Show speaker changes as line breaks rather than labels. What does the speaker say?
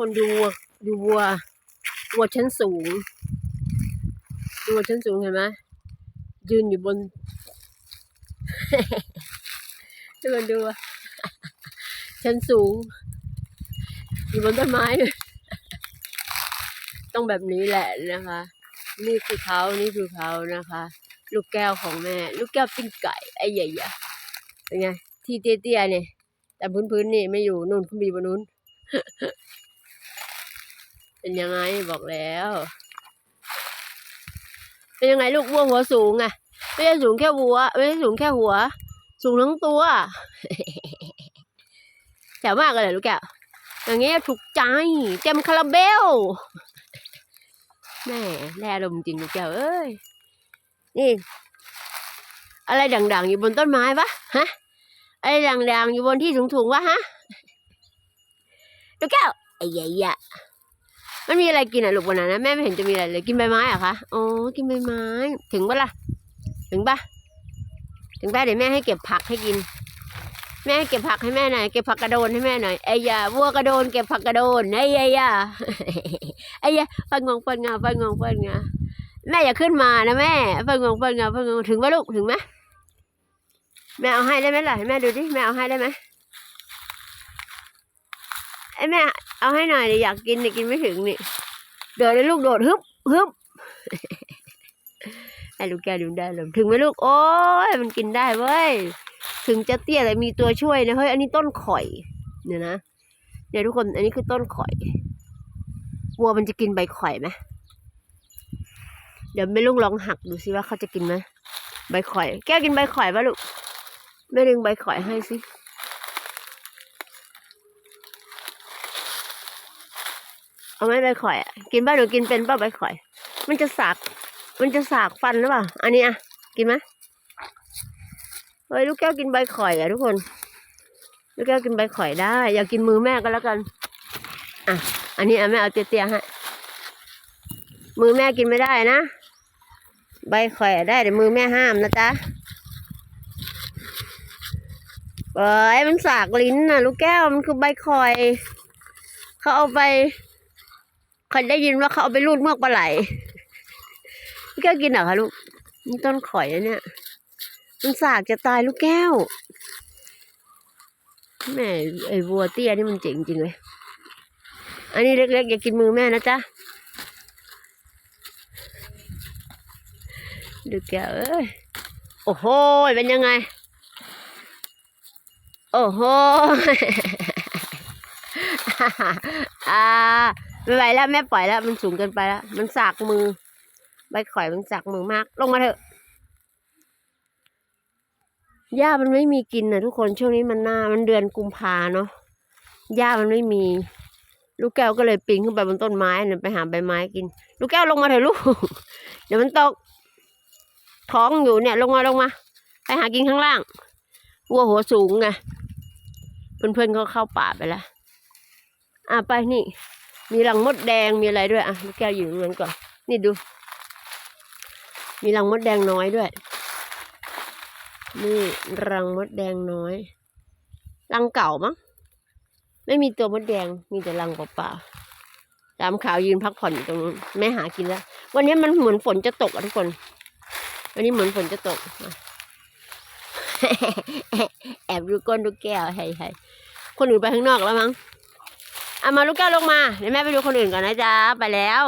คนดูวัวดูวัววัวชั้นสูงดูวัวชั้นสูงเห็นไหมยืนอยู่บนทุกคนดูชั้นสูง อยู่บนต้นไม้ด้วยต้องแบบนี้แหละนะคะ นี่คือเขานี่คือเขานะคะ ลูกแก้วของแม่ ลูกแก้วปิ้งไก่ไอ้ใหญ่ๆเป็นไงที่เตี้ยๆเนี่ยแต่พื้นๆนี่ไม่อยู่นู่นเขามีบนนู้น เป็นยังไงบอกแล้ว เป็นยังไงลูกวัวหัวสูงอะไม่ใช่สูงแค่หัวไม่ใช่สูงแค่หัว สูงทั้งตัวแถวมากเลยลูกแก้วอย่างเงี้ยถูกใจเต็มคาราเบลแม่แร่ลมจริงลูกแก้วเอ้ยนี่ อะไรด่างๆอยู่บนต้นไม้ปะฮะอะไรด่างๆอยู่บนที่สูงๆวะฮะลูกแก้วไอ้ใหญ่ มันมีอะไรกินอะลูกวันนั้นนะแม่ไม่เห็นจะมีอะไรเลยกินใบไม้เหรอะคะอ๋อกินใบไม้ ถึงปะล่ะ ถึงปะถึงปะเดี๋ยวแม่ให้เก็บผักให้กิน แม่ให้เก็บผักให้แม่หน่อยเก็บผักกระโดนให้แม่หน่อยไอ้ยาวัวกระโดนเก็บผักกระโดนไอ้ยายาไอ้ยาฟังงงฟังงาฟังงงฟังงาแม่อย่าขึ้นมานะแม่ฟังงงฟังงาฟังงงถึงปะลูกถึงไหมแม่เอาให้ได้ไหมล่ะให้แม่ดูดิแม่เอาให้ได้ไหมไอ้แม่ เอาให้หน่อยดิอยากกินดิกินไม่ถึงนี่โดดเลยลูกโดดฮึบฮึบไอ้ลูกแกดูได้เลยถึงไหมลูก โอ้ยมันกินได้เว้ยถึงจะเตี้ยแต่มีตัวช่วยนะเฮ้ยอันนี้ต้นข่อยเนี่ยนะเดี๋ยวทุกคนอันนี้คือต้นข่อยวัวมันจะกินใบข่อยไหมเดี๋ยวแม่ลุงลองหักดูสิว่าเขาจะกินไหมใบข่อย แก้วกินใบข่อยปะลูกแม่ดึงใบข่อยให้สิ เอาไหมใบข่อยอะกินบ้าหนูกินเป็นป่ะใบข่อย มันจะสาก มันจะสากฟันหรือเปล่า อันนี้อะ กินไหมเฮ้ยลูกแก้วกินใบข่อยอะทุกคน ลูกแก้วกินใบข่อยได้ อย่ากินมือแม่ก็แล้วกัน อะ อันนี้อะแม่เอาเตี้ยๆให้ มือแม่กินไม่ได้นะ ใบข่อยได้แต่มือแม่ห้ามนะจ๊ะเอ้ยมันสากลิ้นน่ะ ลูกแก้วมันคือใบข่อย เขาเอาไป เคยได้ยินว่าเขาเอาไปรูดเมือกปลาไหลลูกแก้วกินเหรอคะลูกนี่ต้นข่อยนะเนี่ย มันสากจะตายลูกแก้วแม่ไอ้วัวเตี้ยนี่มันเจ๋งจริงเลย อันนี้เล็กๆอย่ากินมือแม่นะจ๊ะลูกแก้วเอ้ย โอ้โห เป็นยังไง โอ้โหอ่า ไม่ไหวแล้วแม่ปล่อยแล้ว มันสูงเกินไปแล้ว มันสากมือ ใบข่อยมันสากมือมาก ลงมาเถอะหญ้ามันไม่มีกินนะทุกคนช่วงนี้มันหน้า มันเดือนกุมภาเนาะหญ้ามันไม่มี ลูกแก้วก็เลยปีนขึ้นไปบนต้นไม้เนี่ยไปหาใบไม้กิน ลูกแก้วลงมาเถอะลูก เดี๋ยวมันตก ท้องอยู่เนี่ย ลงมาลงมา ไปหากินข้างล่างวัวหัวสูงไงเพื่อนๆเขาเข้าป่าไปแล้วอะไปนี่ มีรังมดแดงมีอะไรด้วยอะลูกแก้วอยู่ตรงนั้นก่อน นี่ดู มีรังมดแดงน้อยด้วย นี่รังมดแดงน้อย รังเก่ามั้ง ไม่มีตัวมดแดง มีแต่รังเปล่าๆดำขาวยืนพักผ่อนอยู่ตรงนู้นแม่หากินแล้ว วันนี้มันเหมือนฝนจะตกอะทุกคน วันนี้เหมือนฝนจะตก แอบดูก้นดูแก้วให้ให้คนอื่นไปข้างนอกแล้วมั้ง เอามาลูกแก้วลงมาเดี๋ยวแม่ไปดูคนอื่นก่อนนะจ๊ะไปแล้ว